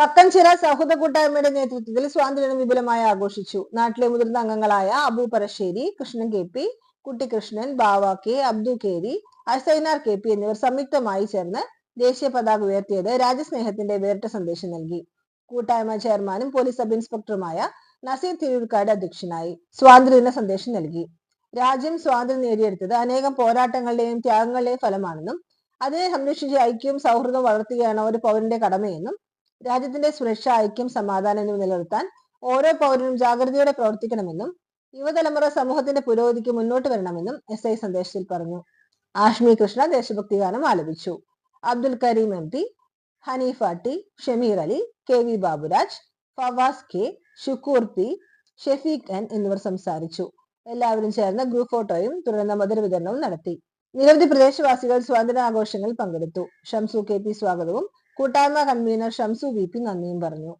കക്കൻചിറ സൗഹൃദ കൂട്ടായ്മയുടെ നേതൃത്വത്തിൽ സ്വാതന്ത്ര്യദിനം വിപുലമായി ആഘോഷിച്ചു. നാട്ടിലെ മുതിർന്ന അംഗങ്ങളായ Abu Parassery Krishnan K P Kuttikrishnan Bava K Abdu Keri Asainar K P എന്നിവർ സംയുക്തമായി ചേർന്ന് ദേശീയ പതാക ഉയർത്തിയത് രാജ്യസ്നേഹത്തിന്റെ വേറിട്ട സന്ദേശം നൽകി. കൂട്ടായ്മ ചെയർമാനും പോലീസ് സബ് ഇൻസ്പെക്ടറുമായ നസീർ തിരൂർക്കാട് അധ്യക്ഷനായി സ്വാതന്ത്ര്യദിന സന്ദേശം നൽകി. രാജ്യം സ്വാതന്ത്ര്യം നേടിയെടുത്തത് അനേകം പോരാട്ടങ്ങളുടെയും ത്യാഗങ്ങളുടെയും ഫലമാണെന്നും അതിനെ സംരക്ഷിച്ച് ഐക്യവും സൗഹൃദവും വളർത്തുകയാണ് ഒരു പൗരന്റെ കടമയെന്നും രാജ്യത്തിന്റെ സുരക്ഷ ഐക്യം സമാധാനം എന്നിവ നിലനിർത്താൻ ഓരോ പൗരനും ജാഗ്രതയോടെ പ്രവർത്തിക്കണമെന്നും യുവതലമുറ സമൂഹത്തിന്റെ പുരോഗതിക്ക് മുന്നോട്ട് വരണമെന്നും എസ് ഐ സന്ദേശത്തിൽ പറഞ്ഞു. ആഷ്മി കൃഷ്ണ ദേശഭക്തി ഗാനം ആലപിച്ചു. Abdul Kareem M P Haneefa Shameer Ali K V Baburaj Fawas K Shukoor P Shefeeq N എന്നിവർ സംസാരിച്ചു. എല്ലാവരും ചേർന്ന് ഗ്രൂപ്പ് ഫോട്ടോയും തുടർന്ന് മധുര വിതരണവും നടത്തി. നിരവധി പ്രദേശവാസികൾ സ്വാതന്ത്ര്യാഘോഷങ്ങളിൽ പങ്കെടുത്തു. ഷംസു കെ പി സ്വാഗതവും കൂട്ടായ്മ കൺവീനർ ഷംസു വി പി നന്ദിയും പറഞ്ഞു.